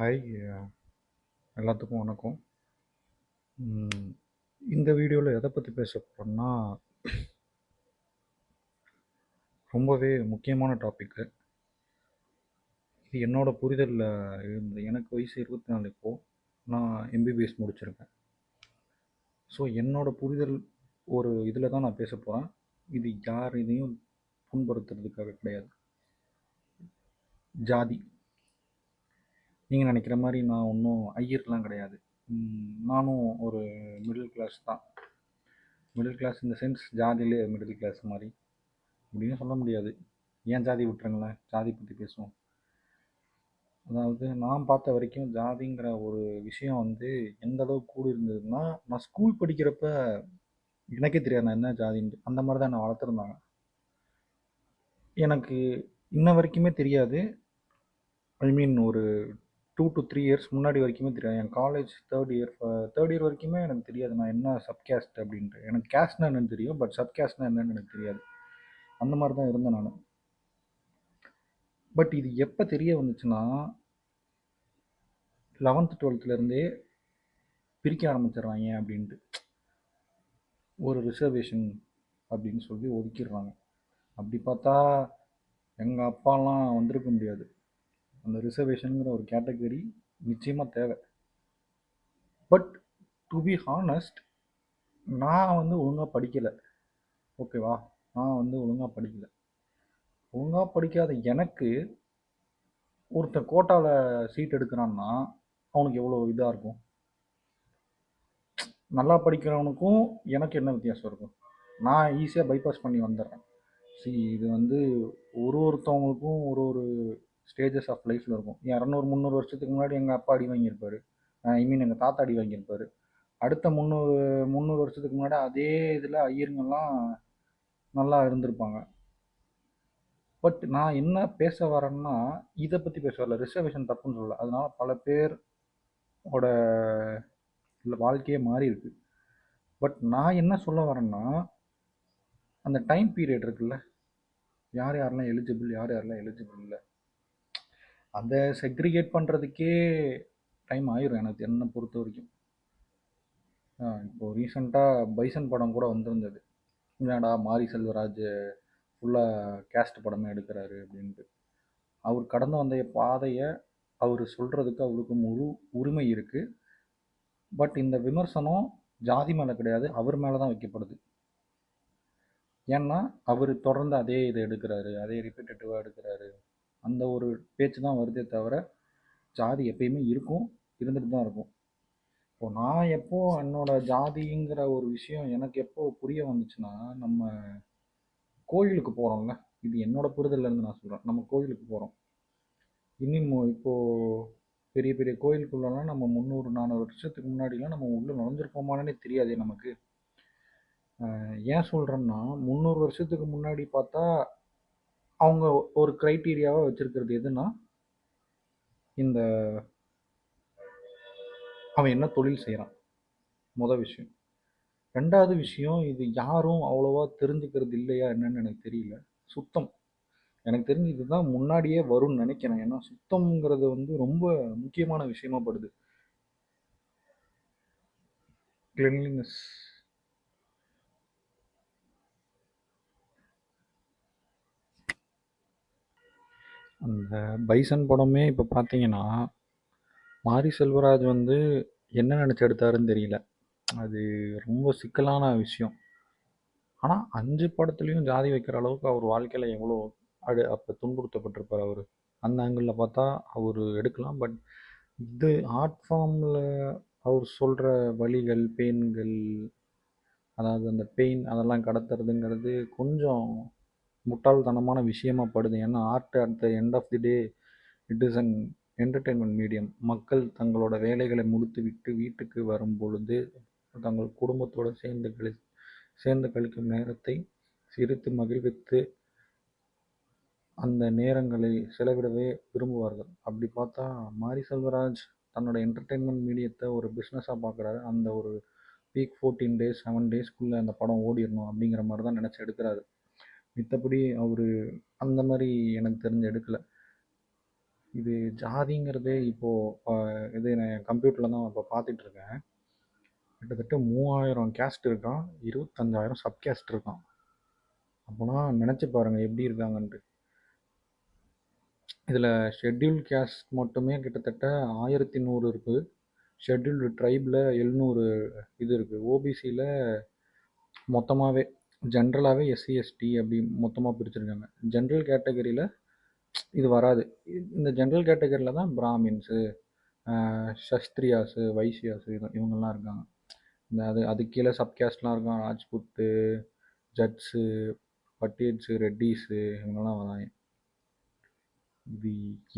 Hi uh, எல்லாத்துக்கும் வணக்கம். இந்த வீடியோவில் எதை பற்றி பேச போகிறோம்னா ரொம்பவே முக்கியமான டாப்பிக்கு இது என்னோடய புரிதலில் இருந்து எனக்கு வயசு இருபத்தி நாலு இப்போது நான் எம்பிபிஎஸ் முடிச்சிருக்கேன். ஸோ என்னோடய புரிதல் ஒரு இதில் தான் நான் பேச போகிறேன் இது யார் இதையும் புண்படுத்துறதுக்காக கிடையாது. ஜாதி. நீங்கள் நினைக்கிற மாதிரி நான் ஒன்றும் ஐயர்லாம் கிடையாது. நானும் ஒரு மிடில் கிளாஸ் தான். மிடில் கிளாஸ் இந்த சென்ஸ் ஜாதியிலே மிடில் கிளாஸ் மாதிரி. அப்படின்னு சொல்ல முடியாது. ஏன் ஜாதி விட்டுருங்களேன்? ஜாதி பற்றி பேசுவோம். அதாவது நான் பார்த்த வரைக்கும் ஜாதிங்கிற ஒரு விஷயம் வந்து எந்த அளவுக்கு கூடி இருந்ததுன்னா நான் ஸ்கூல் படிக்கிறப்ப எனக்கே தெரியாது நான் என்ன ஜாதின்ட்டு. அந்த மாதிரி தான் என்னை வளர்த்துருந்தாங்க. எனக்கு இன்ன வரைக்குமே தெரியாது. ஐ மீன் ஒரு டூ டு த்ரீ இயர்ஸ் முன்னாடி வரைக்குமே தெரியாது. என் college third year third year வரைக்குமே எனக்கு தெரியாது. நான் என்ன சப்கேஸ்ட் அப்படின்ட்டு. எனக்கு கேஸ்ட்னா என்னன்னு தெரியும். பட் சப்கேஸ்ட்னா என்னன்னு எனக்கு தெரியாது. அந்த மாதிரி தான் இருந்தேன் நான். பட் இது எப்போ தெரிய வந்துச்சுன்னா லெவன்த்து டுவெல்த்துலேருந்தே பிரிக்க ஆரம்பிச்சிடுறாங்க அப்படின்ட்டு. ஒரு ரிசர்வேஷன் அப்படின்னு சொல்லி ஒதுக்கிடுறாங்க. அப்படி பார்த்தா எங்கள் அப்பாலாம் வந்திருக்க முடியாது. அந்த ரிசர்வேஷனுங்கிற ஒரு கேட்டகரி நிச்சயமாக தேவை. பட் டு பி ஹானஸ்ட் நான் வந்து ஒழுங்காக படிக்கலை. ஓகேவா நான் வந்து ஒழுங்காக படிக்கலை. ஒழுங்காக படிக்காத எனக்கு ஒருத்தன் கோட்டாவில் சீட் எடுக்கிறான்னா அவனுக்கு எவ்வளோ இதாக இருக்கும்? நல்லா படிக்கிறவனுக்கும் எனக்கு என்ன வித்தியாசம் இருக்கும்? நான் ஈஸியாக பைபாஸ் பண்ணி வந்துடுறேன். சரி இது வந்து ஒரு ஒருத்தவங்களுக்கும் ஒரு ஒரு ஸ்டேஜஸ் ஆஃப் லைஃப்பில் இருக்கும். இரநூறு முந்நூறு வருஷத்துக்கு முன்னாடி எங்கள் அப்பா அடி வாங்கியிருப்பாரு. ஐ மீன் எங்கள் தாத்தா அடி வாங்கியிருப்பாரு. அடுத்த முந்நூறு முந்நூறு வருஷத்துக்கு முன்னாடி அதே இதில் ஐயருங்கெல்லாம் நல்லா இருந்திருப்பாங்க. பட் நான் என்ன பேச வரேன்னா இதை பற்றி பேச வரல. ரிசர்வேஷன் தப்புன்னு சொல்லலை. அதனால பல பேரோட வாழ்க்கையே மாறி இருக்கு. பட் நான் என்ன சொல்ல வரேன்னா அந்த டைம் பீரியட் இருக்குல்ல. யார் யாரெல்லாம் எலிஜிபிள் யார் யாரெல்லாம் எலிஜிபிள் இல்லை. அந்த செக்ரிகேட் பண்ணுறதுக்கே டைம் ஆயிரும் எனக்கு என்னை பொறுத்த வரைக்கும். இப்போது ரீசெண்டாக பைசன் படம் கூட வந்திருந்தது. என்னடா மாரி செல்வராஜ் ஃபுல்லாக கேஸ்ட் படமே எடுக்கிறாரு அப்படின்ட்டு. அவர் கடந்து வந்த பாதையை அவர் சொல்கிறதுக்கு அவருக்கு முழு உரிமை இருக்குது பட் இந்த விமர்சனம் ஜாதி மேலே கிடையாது அவர் மேலே தான் வைக்கப்படுது. ஏன்னா அவர் தொடர்ந்து அதே இதை எடுக்கிறாரு அதே ரிப்பீட்டட்டிவாக எடுக்கிறாரு. அந்த ஒரு பேச்சு தான் வருதே தவிர ஜாதி எப்பயுமே இருக்கும் இருந்துட்டு தான் இருக்கும். இப்போ நான் எப்போ என்னோட ஜாதிங்கிற ஒரு விஷயம் எனக்கு எப்போ புரிய வந்துச்சுன்னா நம்ம கோயிலுக்கு போகிறோம்ல இது என்னோட புரிதல்ல இருந்து நான் சொல்கிறேன் நம்ம கோயிலுக்கு போகிறோம் இன்னும் இப்போது பெரிய பெரிய கோயிலுக்குள்ளலாம் நம்ம முந்நூறு நானூறு வருஷத்துக்கு முன்னாடிலாம் நம்ம உள்ளே நுழைஞ்சிருப்போமானே தெரியாதே நமக்கு. ஏன் சொல்கிறேன்னா முந்நூறு வருஷத்துக்கு முன்னாடி பார்த்தா அவங்க ஒரு க்ரைட்டீரியாவாக வச்சுருக்கிறது எதுனா இந்த அவன் என்ன தொழில் செய்கிறான் மொதல் விஷயம். ரெண்டாவது விஷயம் இது யாரும் அவ்வளோவா தெரிஞ்சுக்கிறது இல்லையா என்னன்னு எனக்கு தெரியல. சுத்தம். எனக்கு தெரிஞ்சு இதுதான் முன்னாடியே வரும்னு நினைக்கிறேன். ஏன்னா சுத்தம்ங்கிறது வந்து ரொம்ப முக்கியமான விஷயமா படுது. கிளென்லினஸ் அந்த பைசன் படமே இப்போ பார்த்தீங்கன்னா மாரி செல்வராஜ் வந்து என்ன நினச்சி எடுத்தாருன்னு தெரியல. அது ரொம்ப சிக்கலான விஷயம். ஆனால் அஞ்சு படத்துலையும் ஜாதி வைக்கிற அளவுக்கு அவர் வாழ்க்கையில் எவ்வளோ அடு அப்போ துன்புறுத்தப்பட்டிருப்பார் அவர். அந்த ஆங்கிளில் பார்த்தா அவர் எடுக்கலாம். பட் இது ஆர்ட் ஃபார்மில் அவர் சொல்கிற வலிகள் பெயின்கள் அதாவது அந்த பெயின் அதெல்லாம் கடத்துறதுங்கிறது கொஞ்சம் முட்டாள்தனமான விஷயமா படுது. ஏன்னா art at the end of the day it is an entertainment medium மக்கள் தங்களோட வேலைகளை முடித்துவிட்டு வீட்டுக்கு வரும் பொழுது தங்கள் குடும்பத்தோடு சேர்ந்து கழி சேர்ந்து கழிக்கும் நேரத்தை சிரித்து மகிழ்வித்து அந்த நேரங்களை செலவிடவே விரும்புவார்கள். அப்படி பார்த்தா மாரி செல்வராஜ் தன்னோட என்டர்டெயின்மெண்ட் மீடியத்தை ஒரு பிஸ்னஸாக பார்க்குறாரு. அந்த ஒரு வீக் ஃபோர்டீன் டேஸ் செவன் டேஸ்க்குள்ளே அந்த படம் ஓடிடணும் அப்படிங்கிற மாதிரி தான் நினச்சி எடுக்கிறாரு. மித்தபடி அவர் அந்த மாதிரி எனக்கு தெரிஞ்சு எடுக்கலை. இது ஜாதிங்கிறதே இப்போது இது நான் கம்ப்யூட்டரில் தான் இப்போ பார்த்துட்ருக்கேன் கிட்டத்தட்ட மூவாயிரம் கேஸ்ட் இருக்கான். இருபத்தஞ்சாயிரம் சப் கேஸ்ட் இருக்கான். அப்போனா நினச்சி பாருங்கள் எப்படி இருக்காங்கன்ட்டு. இதில் ஷெட்யூல் கேஸ்ட் மட்டுமே கிட்டத்தட்ட ஆயிரத்தி நூறு இருக்குது ஷெட்யூல்டு ட்ரைபில் எழுநூறு இது இருக்குது ஓபிசியில் மொத்தமாகவே ஜென்ரலாகவே எஸ்சி எஸ்டி அப்படி மொத்தமாக பிரிச்சுருக்காங்க. ஜென்ரல் கேட்டகரியில் இது வராது. இந்த ஜென்ரல் கேட்டகரியில் தான் பிராமின்ஸு சஸ்திரியாஸு வைசியாஸு இது இவங்கெல்லாம் இருக்காங்க. இந்த அது அதுக்கு கீழே சப்கேஸ்ட்லாம் இருக்கான் ராஜ்புத்து ஜட்ஸு பட்டேட்ஸு ரெட்டீஸு இவங்கெல்லாம் வராங்க. இது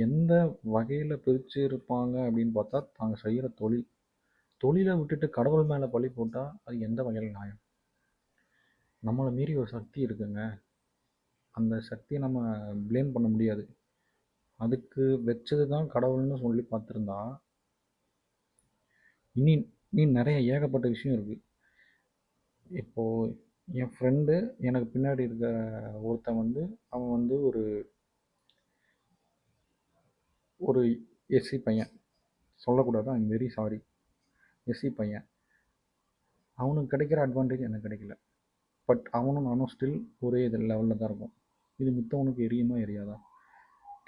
எந்த வகையில் பிரித்து இருப்பாங்க அப்படின்னு பார்த்தா தாங்க செய்கிற தொழில். தொழிலை விட்டுட்டு கடவுள் மேலே பழி போட்டால் அது எந்த வகையில் நியாயம்? நம்மளை மீறி ஒரு சக்தி இருக்குங்க. அந்த சக்தியை நம்ம ப்ளேம் பண்ண முடியாது. அதுக்கு வச்சது தான் கடவுள்னு சொல்லி பார்த்துருந்தா இனி இனி நிறைய ஏகப்பட்ட விஷயம் இருக்குது இப்போது என் ஃப்ரெண்டு எனக்கு பின்னாடி இருக்க ஒருத்தன் வந்து அவன் வந்து ஒரு ஒரு எஸ்சி பையன். சொல்லக்கூடாது ஐம் வெரி சாரி எஸ்சி பையன். அவனுக்கு கிடைக்கிற அட்வான்டேஜ் எனக்கு கிடைக்கல. பட் அவனும் நானும் ஸ்டில் ஒரே இது லெவலில் தான் இருக்கும். இது மித்தவனுக்கு எரியுமா எரியாதா?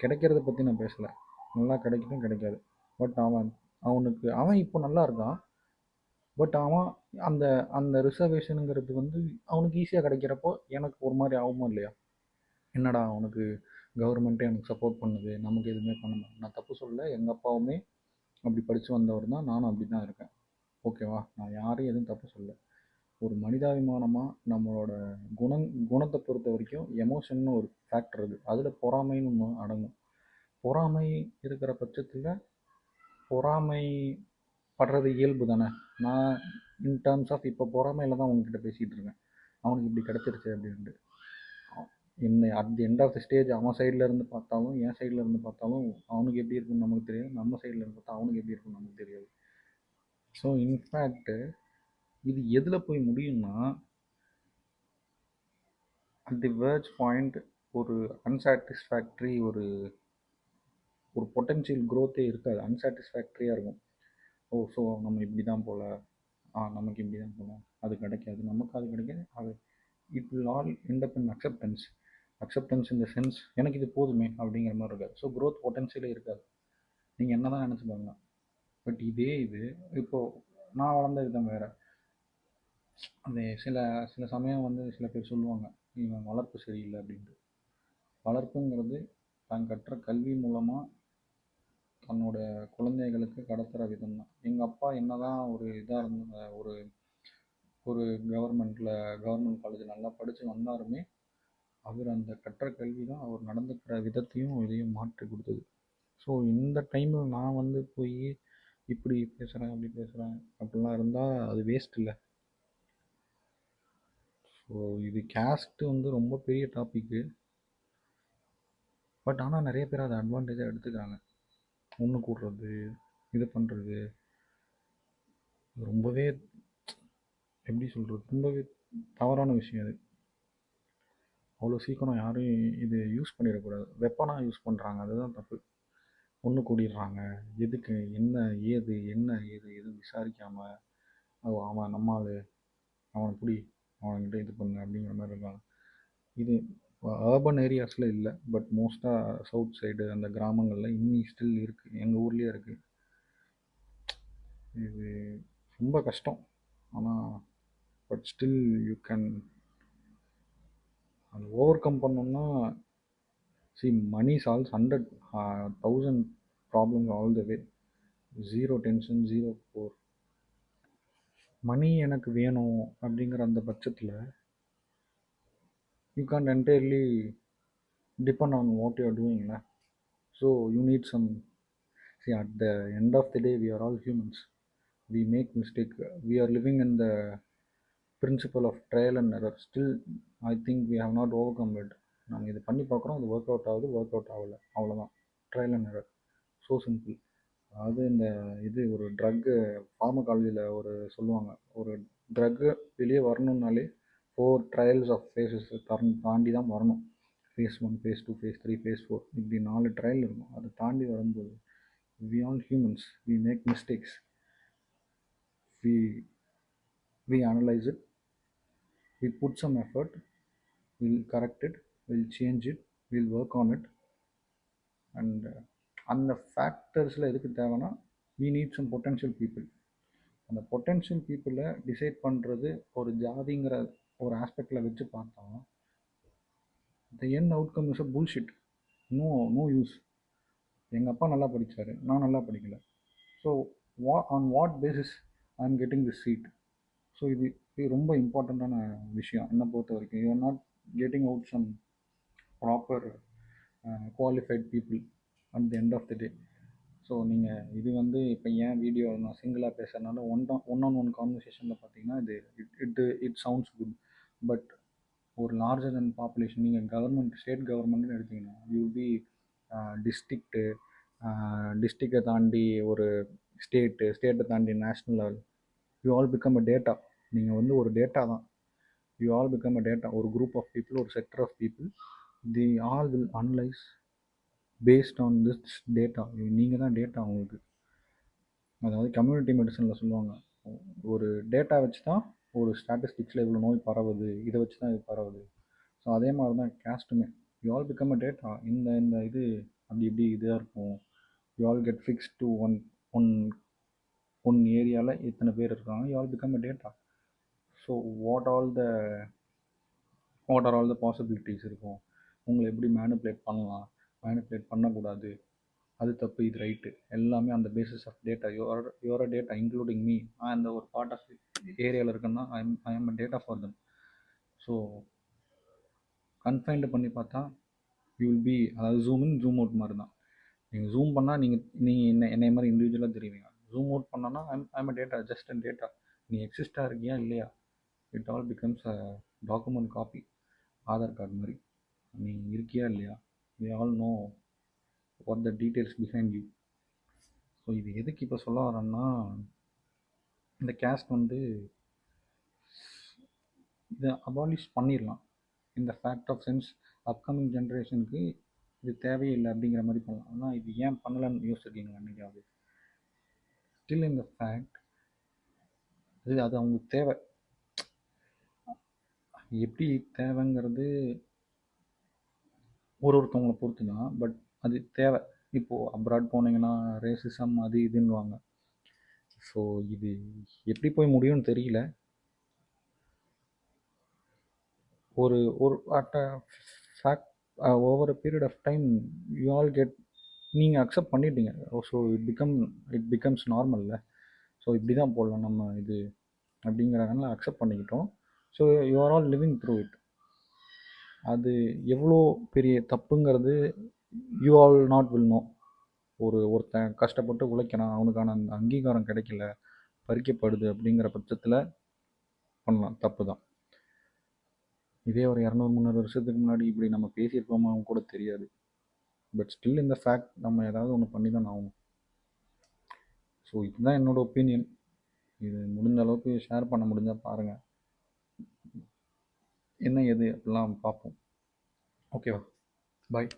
கிடைக்கிறத பற்றி நான் பேசலை. நல்லா கிடைக்கட்டும் கிடைக்காது. பட் அவன் அவனுக்கு அவன் இப்போ நல்லா இருக்கான். பட் அவன் அந்த அந்த ரிசர்வேஷனுங்கிறது வந்து அவனுக்கு ஈஸியாக கிடைக்கிறப்போ எனக்கு ஒரு மாதிரி ஆகுமா இல்லையா? என்னடா அவனுக்கு கவர்மெண்ட்டே எனக்கு சப்போர்ட் பண்ணுது? நமக்கு எதுவுமே பண்ண மாட்டேன் நான் தப்பு சொல்ல எங்கள் அப்பாவுமே அப்படி படித்து வந்தவர் தான். நானும் அப்படி தான் இருக்கேன் ஓகேவா நான் யாரையும் எதுவும் தப்பு சொல்லலை. ஒரு மனிதாபிமானமாக நம்மளோட குணங் குணத்தை பொறுத்த வரைக்கும் எமோஷன்னு ஒரு ஃபேக்டர் இருக்குது அதில் பொறாமைன்னு ஒன்று அடங்கும். பொறாமை இருக்கிற பட்சத்தில் பொறாமை படுறது இயல்பு தானே. நான் இன் டேர்ம்ஸ் ஆஃப் இப்போ பொறாமையில் தான் உங்ககிட்ட பேசிகிட்டு இருக்கேன். அவனுக்கு இப்படி கிடச்சிருச்சு அப்படின்ட்டு. என்ன at the end of the stage அவன் சைடில் இருந்து பார்த்தாலும் என் சைடில் இருந்து பார்த்தாலும் அவனுக்கு எப்படி இருக்குன்னு நமக்கு தெரியாது. நம்ம சைடில் இருந்து பார்த்தா அவனுக்கு எப்படி இருக்குன்னு நமக்கு தெரியாது. ஸோ இன்ஃபேக்ட்டு இது எதில் போய் முடியும்னா அட் தி வேர்ஜ் பாயிண்ட் ஒரு அன்சாட்டிஸ்ஃபேக்ட்ரி ஒரு ஒரு பொட்டென்ஷியல் க்ரோத்தே இருக்காது. அன்சாட்டிஸ்ஃபேக்ட்ரியாக இருக்கும். ஓ ஸோ நம்ம இப்படி தான் போகல ஆ நமக்கு இப்படி தான் போகலாம் அது கிடைக்காது. நமக்கு அது கிடைக்காது. அது it will all end up in acceptance acceptance இந்த சென்ஸ் எனக்கு இது போதுமே அப்படிங்கிற மாதிரி இருக்காது. ஸோ க்ரோத் பொட்டன்ஷியலே இருக்காது. நீங்கள் என்ன தான் நினச்சி பாருங்க. பட் இதே இது இப்போது நான் வளர்ந்த விதம் வேறு. அந்த சில சில சமயம் வந்து சில பேர் சொல்லுவாங்க இவன் வளர்ப்பு சரியில்லை அப்படின்ட்டு. வளர்ப்புங்கிறது தான் கற்ற கல்வி மூலமாக தன்னோட குழந்தைகளுக்கு கடத்துகிற விதம் தான் எங்கள் அப்பா என்ன தான் ஒரு இதாக இருந்த ஒரு ஒரு கவர்மெண்ட்டில் கவர்மெண்ட் காலேஜ் நல்லா படித்து வந்தாலுமே அவர் அந்த கற்ற கல்வி தான் அவர் நடந்துக்கிற விதத்தையும் இதையும் மாற்றி கொடுத்தது. ஸோ இந்த டைமில் நான் வந்து போய் இப்படி பேசுகிறேன் அப்படி பேசுகிறேன் அப்படிலாம் இருந்தால் அது வேஸ்ட் இல்லை. ஸோ இது கேஸ்ட்டு வந்து ரொம்ப பெரிய டாப்பிக்கு பட் ஆனால் நிறைய பேர் அதை அட்வான்டேஜாக எடுத்துக்கிறாங்க. ஒன்று கூடுறது இது பண்ணுறது ரொம்பவே எப்படி சொல்கிறது ரொம்பவே தவறான விஷயம் அது. அவ்வளோ சீக்கிரம் யாரும் இது யூஸ் பண்ணிடக்கூடாது. வெப்பனாக யூஸ் பண்ணுறாங்க அதுதான் தப்பு. ஒன்று கூடிடுறாங்க. எதுக்கு? என்ன? ஏது? என்ன? ஏது? எதுவும் விசாரிக்காமல் அவன் நம்மால் அவனை பிடி. அவன்கிட்ட இது பண்ணு அப்படிங்கிற மாதிரி இருக்காங்க இது அர்பன் ஏரியாஸில் இல்லை பட் மோஸ்ட்டாக சவுத் சைடு அந்த கிராமங்களில் இன்னி ஸ்டில் இருக்குது எங்கள் ஊர்லேயே இருக்குது இது ரொம்ப கஷ்டம். ஆனால் பட் ஸ்டில் யூ கேன் அது ஓவர் கம் பண்ணோம்னா see money solves hundred thousand problems all the way zero tension zero for money எனக்கு வேணும் அப்படிங்கிற அந்த பட்சத்தில் you can't entirely depend on what you are டூயிங்ல so you need some see at the end of the day we are all humans we make mistake we are living in the principle of trial and error still I think we have not overcome it நாங்கள் இது பண்ணி பார்க்குறோம் அது work out ஆகுது work out ஆகலை. அவ்வளோதான் trial and error so simple அதாவது இந்த இது ஒரு ட்ரக்கு ஃபார்மகாலஜியில் ஒரு சொல்லுவாங்க ஒரு ட்ரக்கு வெளியே வரணுன்னாலே ஃபோர் ட்ரையல்ஸ் ஆஃப் ஃபேஸஸ் தரணும் தாண்டி தான் வரணும். Phase one phase two phase three phase four இப்படி நாலு ட்ரையல் இருக்கும். அதை தாண்டி வரும்போது we all humans we make mistakes we we analyse it we put some effort will correct it will change it will work on it and அந்த ஃபேக்டர்ஸில் எதுக்கு தேவைன்னா we need some potential people அந்த potential பீப்புளை decide பண்ணுறது ஒரு ஜாதிங்கிற ஒரு ஆஸ்பெக்டில் வச்சு பார்த்தா the end outcome is a bullshit no no use எங்கள் அப்பா நல்லா படித்தார் நான் நல்லா படிக்கல. So what on what basis I am getting this seat so இது இது ரொம்ப இம்பார்ட்டண்ட்டான விஷயம் என்னை பொறுத்த வரைக்கும். You are not getting out some proper qualified people at the end of the day so நீங்கள் இது வந்து இப்போ ஏன் வீடியோ நான் சிங்கிளாக பேசுகிறதுனால ஒன் ஒன் ஆன் ஒன் கான்வர்சேஷனில் பார்த்தீங்கன்னா இது it it it sounds good but ஒரு லார்ஜர் தென் பாப்புலேஷன் நீங்கள் கவர்மெண்ட் ஸ்டேட் கவர்மெண்ட்னு எடுத்திங்கன்னா யூ பி டிஸ்ட்ரிக்ட்டு டிஸ்ட்ரிக்டை தாண்டி ஒரு ஸ்டேட்டு ஸ்டேட்டை தாண்டி national level you all become a data நீங்கள் வந்து ஒரு டேட்டா தான். You all become a data ஒரு குரூப் ஆஃப் பீப்புள் ஒரு sector of people the all will analyse based on this data நீங்கள் தான் டேட்டா உங்களுக்கு. அதாவது கம்யூனிட்டி மெடிசனில் சொல்லுவாங்க. ஒரு டேட்டா வச்சு தான் ஒரு ஸ்டாட்டிஸ்டிக்ஸில் இவ்வளோ நோய் பரவுது இதை வச்சு தான் இது பரவுது. ஸோ அதே மாதிரி தான் கேஸ்ட்டுமே you all become a data இந்த இந்த இது அப்படி இப்படி இதாக இருக்கும். You all get fix to one one one ஏரியாவில் இத்தனை பேர் இருக்காங்க you all become a data so what all the what are all the possibilities இருக்கும்? உங்களை எப்படி மேனுப்புலேட் பண்ணலாம்? மேனிப்புலேட் பண்ணக்கூடாது. அது தப்பு இது ரைட்டு. எல்லாமே அந்த basis of data your your data including me நான் அந்த ஒரு பார்ட் ஆஃப் ஏரியாவில் இருக்கேன்னா I am I am a data for them so confined பண்ணி பார்த்தா யூ வில் பி அதாவது ஜூம் இன் ஜூம் அவுட் மாதிரி தான் நீங்கள் ஜூம் பண்ணால் நீங்கள் நீங்கள் என்ன என்னை மாதிரி இண்டிவிஜுவலாக தெரியுவீங்க ஜூம் அவுட் பண்ணோன்னா I'm I'm a data just and data நீ எக்ஸிஸ்டாக இருக்கியா இல்லையா? It all becomes a document copy Aadhaar card மாதிரி. நீ இருக்கியா இல்லையா? We all know what the details behind you so இது எதுக்கு இப்போ சொல்ல வரேன்னா இந்த கேஸ்ட் வந்து இதை அபாலிஷ் பண்ணிடலாம். இந்த ஃபேக்ட் ஆஃப் சென்ஸ் அப்கமிங் ஜென்ரேஷனுக்கு இது தேவையில்லை அப்படிங்கிற மாதிரி பண்ணலாம். ஆனால் இது ஏன் பண்ணலன்னு யோசிச்சிருக்கீங்களா அன்றைக்காவது ஸ்டில் இந்த ஃபேக்ட் அது அது அவங்களுக்கு தேவை. எப்படி தேவைங்கிறது ஒரு ஒருத்தவங்களை பொறுத்து தான் பட் அது தேவை. இப்போது அப்ராட் போனீங்கன்னா ரேசிசம் அது இதுன்னுவாங்க. ஸோ இது எப்படி போய் முடியும்னு தெரியல. ஒரு ஒரு at fact over a period of time you all get நீங்கள் அக்செப்ட் பண்ணிட்டீங்க. So it become it becomes நார்மல்ல so இப்படி தான் போடலாம் நம்ம இது அப்படிங்கிறதுனால அக்செப்ட் பண்ணிக்கிட்டோம். So you are all living through it அது எவ்வளோ பெரிய தப்புங்கிறது you all not will know ஒரு ஒருத்தன் கஷ்டப்பட்டு உழைக்கிறான் அவனுக்கான அந்த அங்கீகாரம் கிடைக்கல பறிக்கப்படுது அப்படிங்கிற பட்சத்தில் பண்ணலாம் தப்பு தான் இதே ஒரு இரநூறு முந்நூறு வருஷத்துக்கு முன்னாடி இப்படி நம்ம பேசியிருப்போமா கூட தெரியாது. பட் ஸ்டில் இந்த ஃபேக்ட் நம்ம ஏதாவது ஒன்று பண்ணி தான் ஆகணும். ஸோ இதுதான் என்னோடய ஒப்பீனியன் இது முடிஞ்ச அளவுக்கு ஷேர் பண்ண முடிஞ்சால் பாருங்கள் என்ன எது அப்படிலாம் பார்ப்போம் ஓகேவா பாய்